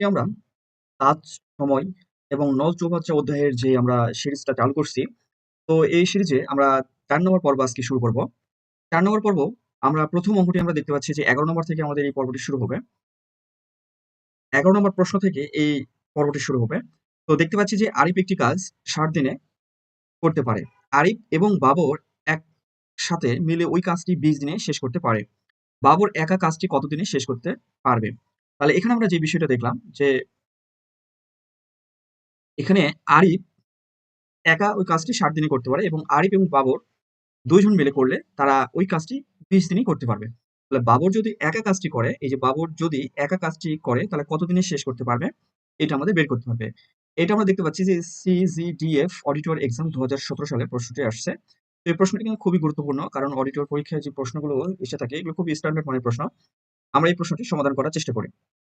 আমরা কাজ, সময় এবং নল চৌবাচ্চা অধ্যায়ের যে আমরা সিরিজটা চালু করছি, তো এই সিরিজে আমরা ৪ নম্বর পর্ব আজকে শুরু করব। ৪ নম্বর পর্ব আমরা ১ম অঙ্কটি আমরা দেখতে পাচ্ছি যে ১১ নম্বর থেকে আমাদের এই পর্বটি শুরু হবে। ১১ নম্বর প্রশ্ন থেকে এই পর্বটি শুরু হবে। তো দেখতে পাচ্ছি যে আরিফ একটি কাজ ৬০ দিনে করতে পারে। আরিফ এবং বাবর একসাথে মিলে ওই কাজটি ২০ দিনে শেষ করতে পারে। বাবর একা কাজটি কত দিনে শেষ করতে পারবে? তাহলে এখানে আমরা যে বিষয়টা দেখলাম যে এখানে আরিফ একা ওই কাজটি ৬০ দিনে করতে পারে এবং আরিফ এবং বাবর ২ জন মিলে করলে তারা ওই কাজটি বিশ দিনই করতে পারবে। তাহলে বাবর যদি একা কাজটি করে, এই যে বাবর যদি একা কাজটি করে তাহলে কত দিনে শেষ করতে পারবে? এটা আমাদের বের করতে হবে। এটা আমরা দেখতে পাচ্ছি যে সিজিডিএফ অডিটর এক্সাম ২০১৭ সালে প্রশ্নটি আসছে। তো এই প্রশ্নটি কিন্তু খুবই গুরুত্বপূর্ণ কারণ অডিটর পরীক্ষায় যে প্রশ্নগুলো এসে থাকে এগুলো খুবই স্ট্যান্ডার্ড মানের প্রশ্ন। আমরা এই প্রশ্নটি সমাধান করার চেষ্টা করি।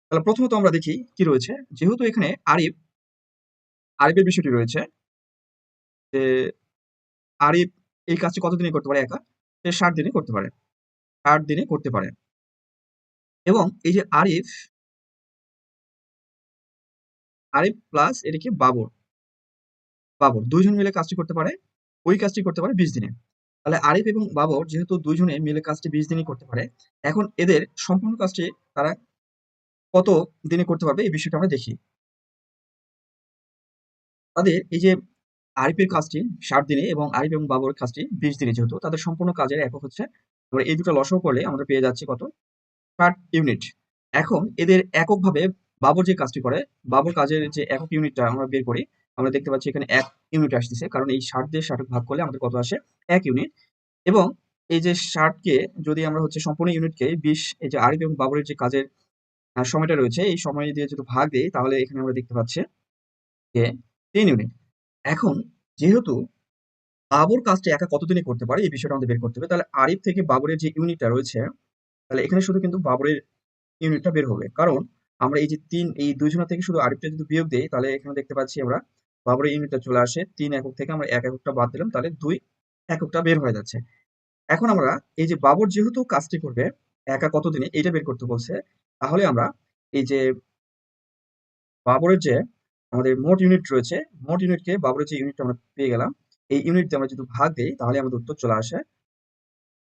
তাহলে প্রথমত আমরা দেখি কি রয়েছে? যেহেতু এখানে আরিফ, আরিফের বিষয়টি রয়েছে যে আরিফ এই কাজটি কতদিনে করতে পারে একা? সে ৬০ দিনে করতে পারে। ৬০ দিনে করতে পারে। এবং এই যে আরিফ আরিফ প্লাস এদিকে বাবর। বাবর, দুইজন মিলে কাজটি করতে পারে। ওই কাজটি করতে পারে ২০ দিনে। তাহলে আরিফ এবং বাবর যেহেতু ২ জনে মিলে কাজটি বিশ দিনই করতে পারে। এখন এদের সম্পূর্ণ কাজটি তারা কত দিনে করতে পারবে এই বিষয়টা আমরা দেখি। তাদের এই যে আরিফের কাজটি ৬০ দিনে এবং আরিফ এবং বাবর কাজটি ২০ দিনে যেহেতু তাদের সম্পূর্ণ কাজের একক হচ্ছে আমরা এই দুটো লসাগু করলে আমরা পেয়ে যাচ্ছি কত? ৬০ ইউনিট। এখন এদের এককভাবে বাবর যে কাজটি করে, বাবর কাজের যে একক ইউনিটটা আমরা বের করি, আমরা দেখতে পাচ্ছি এখানে এক ইউনিট আসতেছে। কারণ এই ৬০ দিয়ে ৬০ ভাগ করলে আমাদের কত আসে? এক ইউনিট। এবং এই যে ৬০ কে যদি আমরা হচ্ছে সম্পূর্ণ ইউনিটকে ২০ এই যে আরিফ এবং বাবরের যে কাজের সময়টা রয়েছে, এই সময় দিয়ে যদি ভাগ দেই তাহলে এখানে আমরা দেখতে পাচ্ছি যে ৩ ইউনিট। এখন যেহেতু বাবর কাজটা একা কত দিনে করতে পারে এই বিষয়টা আমাদের বের করতে হবে। তাহলে আরিফ থেকে বাবরের যে ইউনিটটা রয়েছে, তাহলে এখানে শুধু কিন্তু বাবরের ইউনিটটা বের হবে। কারণ আমরা এই যে তিন এই ২ জনের থেকে শুধু আরিফটা যদি বিয়োগ দেই তাহলে এখানে দেখতে পাচ্ছি আমরা বাবরের ইউনিটটা চলে আসে ৩ একক থেকে আমরা ১ এককটা বাদ দিলাম তাহলে ২ এককটা বের হয়ে যাচ্ছে। এখন আমরা এই যে বাবর যেহেতু কাজটি করবে একা কত দিনে এইটা বের করতে বলছে। তাহলে আমরা এই যে বাবরের যে আমাদের মোট ইউনিট রয়েছে, মোট ইউনিটকে বাবরের যে ইউনিটটা আমরা পেয়ে গেলাম, এই ইউনিট দিয়ে আমরা যদি ভাগ দেই তাহলে আমাদের উত্তর চলে আসে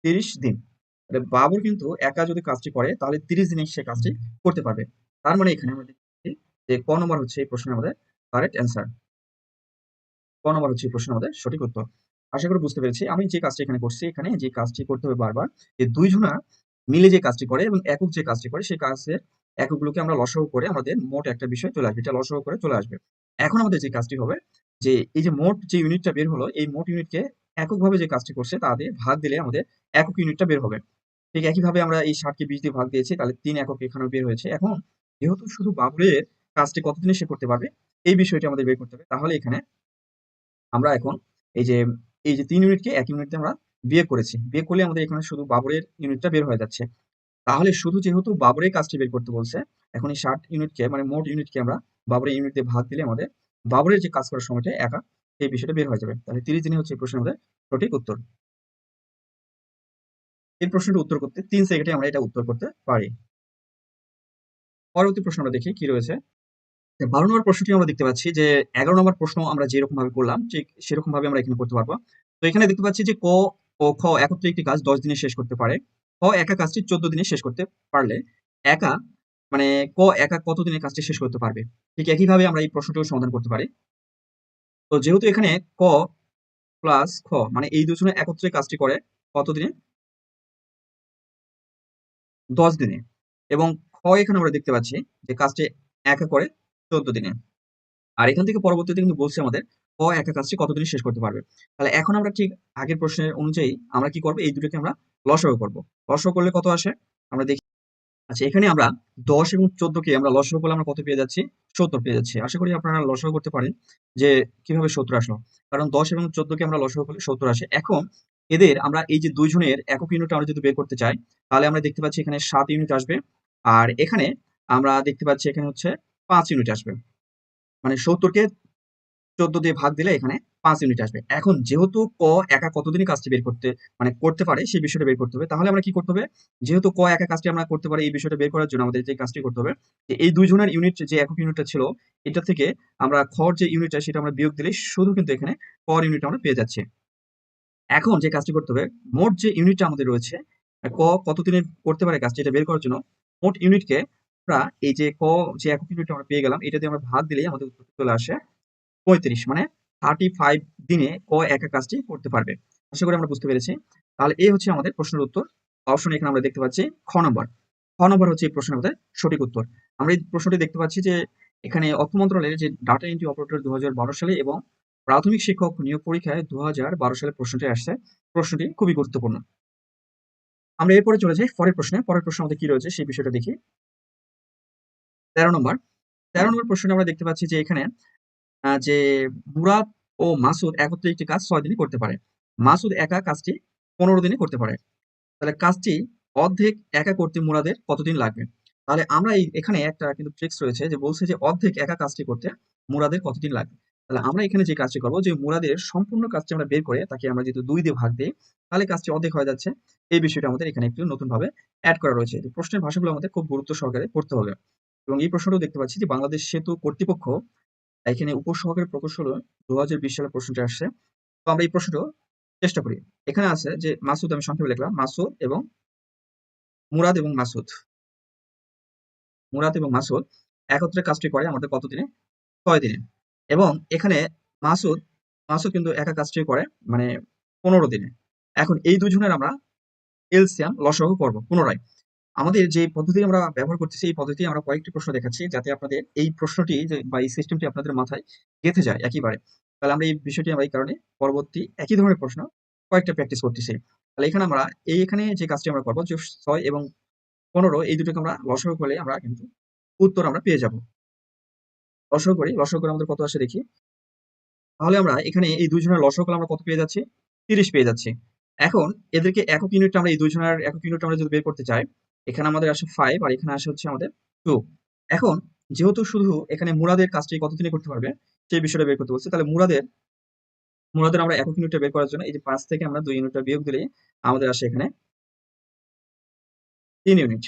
৩০ দিন। তাহলে বাবর কিন্তু একা যদি কাজটি করে তাহলে ৩০ দিনে সে কাজটি করতে পারবে। তার মানে এখানে আমরা দেখছি যে ক নম্বর হচ্ছে এই প্রশ্নের আমাদের কারেক্ট অ্যান্সার। ক নম্বর হচ্ছে এই প্রশ্নের আমাদের সঠিক উত্তর। আশা করি বুঝতে পেরেছি। আমি যে কাজটি এখানে করছি, এখানে যে কাজটি করতে হবে বারবার যে ২ জনা মিলে যে কাজটি করে এবং একক যে কাজটি করে সেই কাজের এককগুলোকে আমরা লসাগু করে আমাদের মোট একটা বিষয় চলে আসবে। এটা লসাগু করে চলে আসবে। এখন আমাদের যে কাজটি হবে যে এই যে মোট যে ইউনিটটা বের হলো, এই মোট ইউনিটকে এককভাবে যে কাজটি করছে তা দিয়ে ভাগ দিলে আমাদের একক ইউনিটটা বের হবে। ঠিক একইভাবে আমরা এই ৬০ কে ২০ দিয়ে ভাগ দিয়েছি তাহলে তিন একক এখানেও বের হয়েছে। এখন যেহেতু শুধু বাবরের কাজটি কতদিনে সে করতে পারবে এই বিষয়টি আমাদের বের করতে হবে। তাহলে এখানে আমরা এখন এই যে এই যে তিন ইউনিটকে এক ইউনিট আমরা বিয়ে করেছি। বিয়ে করলে আমাদের এখানে শুধু বাবরের ইউনিটটা বের হয়ে যাচ্ছে। তাহলে শুধু যেহেতু বাবরের কাজটি বের করতে বলছে, এখন এই ৬০ ইউনিটকে মানে মোট ইউনিটকে আমরা বাবরের ইউনিট দিয়ে ভাগ দিলে আমাদের বাবরের যে কাজ করার সময়টা একা এই বিষয়টা বের হয়ে যাবে। তাহলে ৩০ দিনই হচ্ছে এই প্রশ্নের আমাদের সঠিক উত্তর। এই প্রশ্নটির উত্তর করতে তিন সেকেন্ডে আমরা এটা উত্তর করতে পারি। পরবর্তী প্রশ্ন আমরা দেখি কি রয়েছে? ১২ নম্বর প্রশ্নটি আমরা দেখতে পাচ্ছি যে ১১ নম্বর প্রশ্ন আমরা যেরকম ভাবে করলাম, ঠিক সেরকম ভাবে আমরা এখানে করতে পারব। তো এখানে দেখতে পাচ্ছি যে ক ও খ একত্রে একটি কাজ ১০ দিনে শেষ করতে পারে। খ একা কাজটি ১৪ দিনে শেষ করতে পারলে একা মানে ক একা কত দিনে কাজটি শেষ করতে পারবে? ঠিক একইভাবে আমরা এই প্রশ্নটিও সমাধান করতে পারি। তো যেহেতু এখানে ক প্লাস খ মানে এই দুজনে একত্রে কাজটি করে কত দিনে? ১০ দিনে। এবং খ এখানে আমরা দেখতে পাচ্ছি যে কাজটি একা করে ১৪ দিনে। আর এখান থেকে পরবর্তীতে কিন্তু বলছে আমাদের ক একা কাজটি কত দিনে শেষ করতে পারবে। তাহলে এখন আমরা ঠিক আগের প্রশ্নের অনুযায়ী আমরা কি করব এই দুটোকে আমরা লসাগু করব। লসাগু করলে কত আসে? আমরা দেখি। আচ্ছা এখানে আমরা ১০ এবং ১৪ কে আমরা লসাগু করলে আমরা কত পেয়ে যাচ্ছি? ৭০ পেয়ে যাচ্ছি। আশা করি আপনারা লসাগু করতে পারেন যে কীভাবে ৭০ আসলো। কারণ ১০ এবং ১৪ কে আমরা লসাগু করলে ৭০ আসে। এখন এদের আমরা এই যে ২ জনের একক ইউনিট আমরা যদি বের করতে চাই, তাহলে আমরা দেখতে পাচ্ছি এখানে সাত ইউনিট আসবে। আর এখানে আমরা দেখতে পাচ্ছি এখানে হচ্ছে ৫ ইউনিট আসবে। মানে ৭০ কে চোদ্দ দিয়ে ভাগ দিলে এখানে পাঁচ ইউনিট আসবে। এখন যেহেতু ক একা কতদিনে কাজটি বের করতে মানে করতে পারে, সেই বিষয়টা বের করতে হবে। তাহলে আমরা কি করতে হবে? যেহেতু ক একা কাজটি আমরা করতে পারি, এই বিষয়টা বের করার জন্য আমাদের যে কাজটি করতে হবে, যে এই দুইজনের ইউনিট যে একক ইউনিটটা ছিল, এটা থেকে আমরা খর যে ইউনিটটা সেটা আমরা বিয়োগ দিলে শুধু কিন্তু এখানে কর ইউনিট আমরা পেয়ে যাচ্ছি। এখন যে কাজটি করতে হবে, মোট যে ইউনিটটা আমাদের রয়েছে, ক কতদিনে করতে পারে কাজটি, এটা বের করার জন্য, মোট ইউনিটকে আমরা এই যে ক, যে একক ইউনিট আমরা পেয়ে গেলাম, এটা দিয়ে আমরা ভাগ দিলেই আমাদের উত্তর চলে আসে পঁয়ত্রিশ মানে থার্টি ফাইভ দিনে ক একা কাজটি করতে পারবে। আশা করি আমরা বুঝতে পেরেছি। তাহলে এই হচ্ছে আমাদের প্রশ্নের উত্তর। অপশন এখানে আমরা দেখতে পাচ্ছি খ নম্বর খ নম্বর হচ্ছে এই প্রশ্নের আমাদের সঠিক উত্তর। আমরা এই প্রশ্নটি দেখতে পাচ্ছি যে এখানে অর্থ মন্ত্রণালয়ের যে ডাটা এন্ট্রি অপারেটর দু হাজার বারো সালে এবং প্রাথমিক শিক্ষক নিয়োগ পরীক্ষায় দু হাজার বারো সালে প্রশ্নটি আসছে। প্রশ্নটি খুবই গুরুত্বপূর্ণ। আমরা এরপরে চলে যাই পরের প্রশ্নে। পরের প্রশ্ন আমাদের কি রয়েছে সেই বিষয়টা দেখি। তেরো নম্বর। তেরো নম্বর প্রশ্নে আমরা দেখতে পাচ্ছি যে এখানে যে মুরাদ ও মাসুদ একত্রে একটি কাজ ছয় দিনে করতে পারে। মাসুদ একা কাজটি পনেরো দিনে করতে পারে। তাহলে কাজটি অর্ধেক একা করতে মুরাদের কতদিন লাগবে? তাহলে আমরা এই, এখানে একটা কিন্তু ট্রিক্স রয়েছে যে বলছে যে অর্ধেক একা কাজটি করতে মুরাদের কতদিন লাগবে? তাহলে আমরা এখানে যে কাজটি করব যে মুরাদের সম্পূর্ণ কাজটি আমরা বের করে তাকে আমরা যেহেতু দুই দিয়ে ভাগ দিই, তাহলে কাজটি অর্ধেক হয়ে যাচ্ছে। এই বিষয়টা আমাদের এখানে একটু নতুন ভাবে অ্যাড করা রয়েছে। প্রশ্নের ভাষাগুলো আমাদের খুব গুরুত্ব সহকারে পড়তে হবে। এবং এই প্রশ্নটাও দেখতে পাচ্ছি যে বাংলাদেশ সেতু কর্তৃপক্ষ এখানে উপসহকারী প্রকৌশল দু হাজার বিশ সালের প্রশ্নটা আসছে। তো আমরা এই প্রশ্নটা চেষ্টা করি। এখানে আছে যে মাসুদ, আমি সংক্ষেপে লিখলাম, মাসুদ এবং মুরাদ এবং মাসুদ। মুরাদ এবং মাসুদ একত্রে কাজটি করে আমাদের কতদিনে? ছয় দিনে এবং এখানে মাসুদ মাসুদ কিন্তু একা কাজটি করে মানে পনেরো দিনে। এখন এই দুজনের আমরা এলসিয়াম লসহ করব পুনরায়। আমাদের যে পদ্ধতি আমরা ব্যবহার করতেছি, এই পদ্ধতি আমরা কয়েকটি প্রশ্ন দেখাচ্ছি যাতে আপনাদের এই প্রশ্নটি বা এই সিস্টেমটি আপনাদের মাথায় গেঁথে যায় একইবারে তাহলে আমরা এই বিষয়টি আমরা এই কারণে পরবর্তী একই ধরনের প্রশ্ন কয়েকটা প্র্যাকটিস করতেছি। তাহলে এখানে আমরা এই এখানে যে কাজটি আমরা করব, যে ছয় এবং পনেরো, এই দুটোকে আমরা লসক করলে আমরা কিন্তু উত্তর আমরা পেয়ে যাব। লসক করি লসক করে আমাদের কত আসে দেখি? তাহলে আমরা এখানে এই দুইজনের লসক আমরা কত পেয়ে যাচ্ছি? তিরিশ পেয়ে যাচ্ছি। এখন এদেরকে একক ইউনিট আমরা, এই দুইজনের একক ইউনিট আমরা যদি বের করতে চাই এখানে আমাদের আসে ফাইভ আর এখানে আসে হচ্ছে আমাদের টু এখন যেহেতু শুধু এখানে মুরাদের কাজটি কতদিনে করতে পারবে, সেই বিষয়টা বের করতে বলছে। তাহলে মুরাদের মুরাদের আমরা একক ইউনিটটা বের করার জন্য এই যে পাঁচ থেকে আমরা দুই ইউনিটটা বিয়োগ দিলে আমাদের আসে এখানে তিন ইউনিট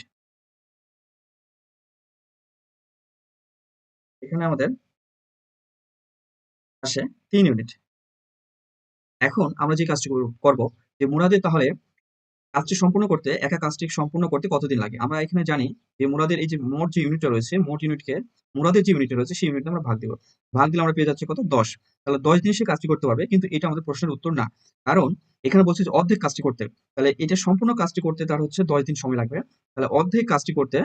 এখানে আমাদের আসে তিন ইউনিট এখন আমরা যে কাজটি করব যে মুরাদের তাহলে কাজটি সম্পূর্ণ করতে, একা কাজটি সম্পূর্ণ করতে কতদিন লাগে? আমরা এখানে জানি যে মুরাদের এই যে মোট যে ইউনিটটা রয়েছে, মোট ইউনিটকে মুরাদের যে ইউনিটটা রয়েছে, সেই ইউনিটটা আমরা ভাগ দিব। ভাগ দিলে আমরা পেয়ে যাচ্ছি কত? দশ। তাহলে দশ দিন সে কাজটি করতে পারবে, কিন্তু এটা আমাদের প্রশ্নের উত্তর না। কারণ এখানে বলছে যে অর্ধেক কাজটি করতে। তাহলে এটা সম্পূর্ণ কাজটি করতে তার হচ্ছে দশ দিন সময় লাগবে। তাহলে অর্ধেক কাজটি করতে,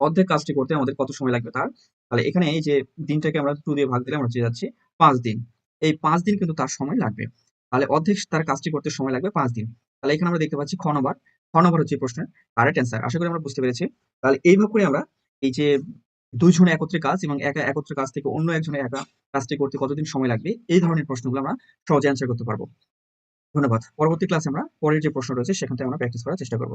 অর্ধেক কাজটি করতে আমাদের কত সময় লাগবে তার? তাহলে এখানে এই যে দিনটাকে আমরা টু দিয়ে ভাগ দিলে আমরা চেয়ে যাচ্ছি পাঁচ দিন। এই পাঁচ দিন কিন্তু তার সময় লাগবে। তাহলে অর্ধেক তার কাজটি করতে সময় লাগবে পাঁচ দিন। তাহলে এখানে আমরা দেখতে পাচ্ছি খ নম্বর খ নম্বর হচ্ছে প্রশ্নের কারেক্ট অ্যান্সার আশা করি আমরা বুঝতে পেরেছি। তাহলে এইভাবে করে আমরা এই যে দুইজনে একত্রে কাজ এবং একা একত্রে কাজ থেকে অন্য একজনের একা কাজটি করতে কতদিন সময় লাগবে, এই ধরনের প্রশ্নগুলো আমরা সহজে অ্যান্সার করতে পারব। ধন্যবাদ। পরবর্তী ক্লাসে আমরা পরের যে প্রশ্ন রয়েছে সেখান থেকে আমরা প্র্যাকটিস করার চেষ্টা করব।